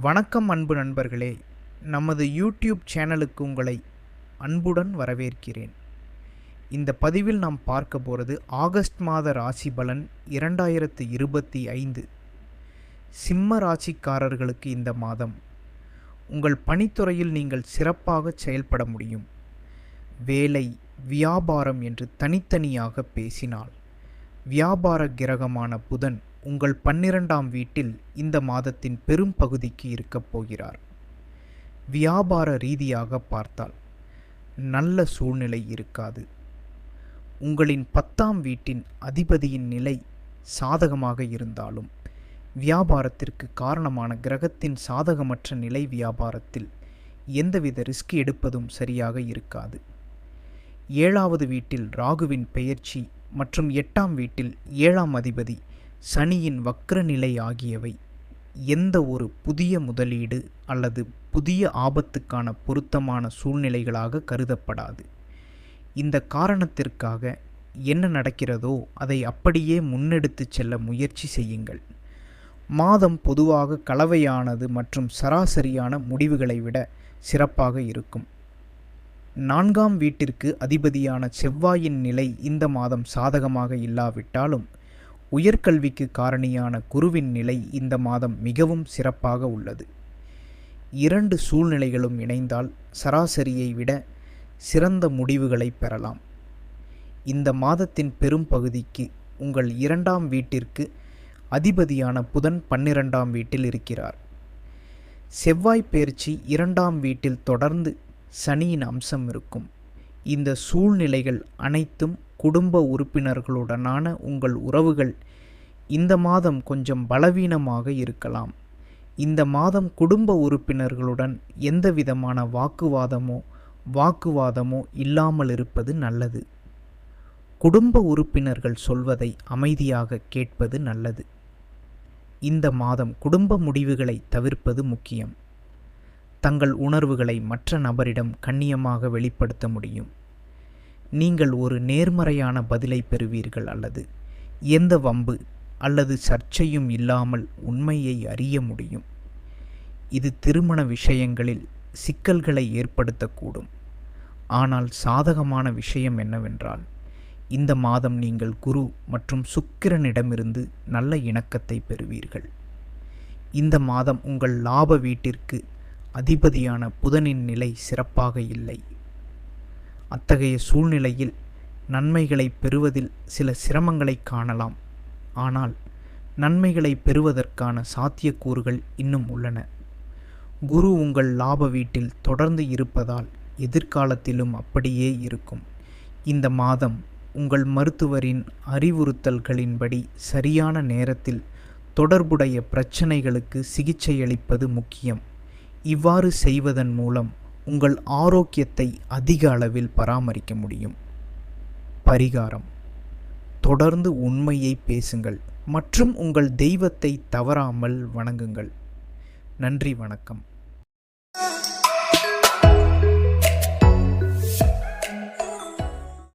வணக்கம் அன்பு நண்பர்களே. நமது யூடியூப் சேனலுக்கு உங்களை அன்புடன் வரவேற்கிறேன். இந்த பதிவில் நாம் பார்க்க போகிறது ஆகஸ்ட் மாத ராசி பலன் இரண்டாயிரத்து இருபத்தி ஐந்து. சிம்ம ராசிக்காரர்களுக்கு இந்த மாதம் உங்கள் பணித்துறையில் நீங்கள் சிறப்பாக செயல்பட முடியும். வேலை வியாபாரம் என்று தனித்தனியாக பேசினால் வியாபார கிரகமான புதன் உங்கள் பன்னிரெண்டாம் வீட்டில் இந்த மாதத்தின் பெரும் பகுதிக்கு இருக்கப் போகிறார். வியாபார ரீதியாக பார்த்தால் நல்ல சூழ்நிலை இருக்காது. உங்களின் பத்தாம் வீட்டின் அதிபதியின் நிலை சாதகமாக இருந்தாலும் வியாபாரத்திற்கு காரணமான கிரகத்தின் சாதகமற்ற நிலை வியாபாரத்தில் எந்தவித ரிஸ்க் எடுப்பதும் சரியாக இருக்காது. ஏழாவது வீட்டில் ராகுவின் பெயர்ச்சி மற்றும் எட்டாம் வீட்டில் ஏழாம் அதிபதி சனியின் வக்ர நிலை ஆகியவை எந்த ஒரு புதிய முதலீடு அல்லது புதிய ஆபத்துக்கான பொருத்தமான சூழ்நிலைகளாக கருதப்படாது. இந்த காரணத்திற்காக என்ன நடக்கிறதோ அதை அப்படியே முன்னெடுத்து செல்ல முயற்சி செய்யுங்கள். மாதம் பொதுவாக கலவையானது மற்றும் சராசரியான முடிவுகளை விட சிறப்பாக இருக்கும். நான்காம் வீட்டிற்கு அதிபதியான செவ்வாயின் நிலை இந்த மாதம் சாதகமாக இல்லாவிட்டாலும் உயர்கல்விக்கு காரணியான குருவின் நிலை இந்த மாதம் மிகவும் சிறப்பாக உள்ளது. இரண்டு சூழ்நிலைகளும் இணைந்தால் சராசரியை விட சிறந்த முடிவுகளை பெறலாம். இந்த மாதத்தின் பெரும் பகுதிக்கு உங்கள் இரண்டாம் வீட்டிற்கு அதிபதியான புதன் பன்னிரெண்டாம் வீட்டில் இருக்கிறார். செவ்வாய் பயிற்சி இரண்டாம் வீட்டில் தொடர்ந்து சனியின் அம்சம் இருக்கும். இந்த சூழ்நிலைகள் அனைத்தும் குடும்ப உறுப்பினர்களுடனான உங்கள் உறவுகள் இந்த மாதம் கொஞ்சம் பலவீனமாக இருக்கலாம். இந்த மாதம் குடும்ப உறுப்பினர்களுடன் எந்த விதமான வாக்குவாதமோ வாக்குவாதமோ இல்லாமல் இருப்பது நல்லது. குடும்ப உறுப்பினர்கள் சொல்வதை அமைதியாக கேட்பது நல்லது. இந்த மாதம் குடும்ப முடிவுகளை தவிர்ப்பது முக்கியம். தங்கள் உணர்வுகளை மற்ற நபரிடம் கண்ணியமாக வெளிப்படுத்த முடியும். நீங்கள் ஒரு நேர்மறையான பதிலை பெறுவீர்கள் அல்லது எந்த வம்பு அல்லது சர்ச்சையும் இல்லாமல் உண்மையை அறிய முடியும். இது திருமண விஷயங்களில் சிக்கல்களை ஏற்படுத்தக்கூடும். ஆனால் சாதகமான விஷயம் என்னவென்றால் இந்த மாதம் நீங்கள் குரு மற்றும் சுக்கிரனிடமிருந்து நல்ல இணக்கத்தை பெறுவீர்கள். இந்த மாதம் உங்கள் லாப வீட்டிற்கு அதிபதியான புதனின் நிலை சிறப்பாக இல்லை. அத்தகைய சூழ்நிலையில் நன்மைகளை பெறுவதில் சில சிரமங்களை காணலாம். ஆனால் நன்மைகளை பெறுவதற்கான சாத்தியக்கூறுகள் இன்னும் உள்ளன. குரு உங்கள் லாப வீட்டில் தொடர்ந்து இருப்பதால் எதிர்காலத்திலும் அப்படியே இருக்கும். இந்த மாதம் உங்கள் மருத்துவரின் அறிவுறுத்தல்களின்படி சரியான நேரத்தில் தொடர்புடைய பிரச்சனைகளுக்கு சிகிச்சையளிப்பது முக்கியம். இவ்வாறு செய்வதன் மூலம் உங்கள் ஆரோக்கியத்தை அதிக அளவில் பராமரிக்க முடியும். பரிகாரம். தொடர்ந்து உண்மையை பேசுங்கள் மற்றும் உங்கள் தெய்வத்தை தவறாமல் வணங்குங்கள். நன்றி வணக்கம்.